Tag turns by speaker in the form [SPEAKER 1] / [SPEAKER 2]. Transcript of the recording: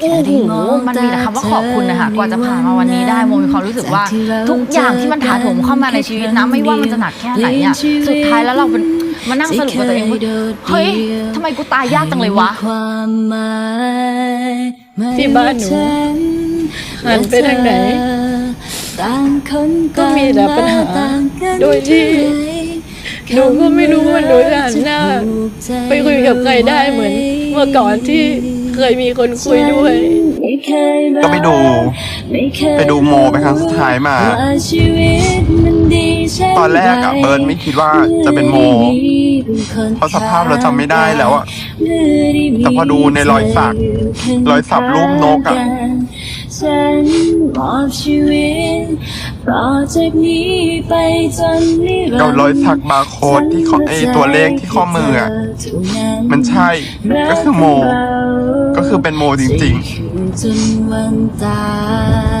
[SPEAKER 1] โอ้โหมันมีแต่คำว่าขอบคุณนะคะกว่าจะผ่านมาวันนี้ได้โมมีความรู้สึกว่า ทุกอย่างที่มันถาโถมเข้ามาในชีวิตนะไม่ว่ามันจะหนักแค่ไหนอะสุดท้ายแล้วเราเป็นมานั่งสรุปกับตัวเองว่าเฮ้ยทำไมกูตายยากจังเลยวะ
[SPEAKER 2] ที่บ้านหนูหันไปทางไหนก็มีแต่ปัญหาโดยที่หนูก็ไม่รู้ว่าหนูจะหันหน้าไปคุยกับใครได้เหมือนเมื่อก่อนที่ เคยมีคนคุยด้วย
[SPEAKER 3] ก็ไปดู ไปดูโมไปครั้งสุดท้ายมา ตอนแรกอะเบิร์ดไม่คิดว่าจะเป็นโม เพราะสภาพเราจำไม่ได้แล้วอะแต่พอดูในรอยสัก รอยสักรูปนกอะ
[SPEAKER 4] ฉันมอบชีวิต ต่อจากนี้ไปจนนิรันดร์
[SPEAKER 3] กับรอยสักบาร์โค้ดที่ข้อไอตัวเลขที่ข้อมืออะมันใช่ก็คือโม ก็คือเป็นโมจริง
[SPEAKER 4] จนวันตาย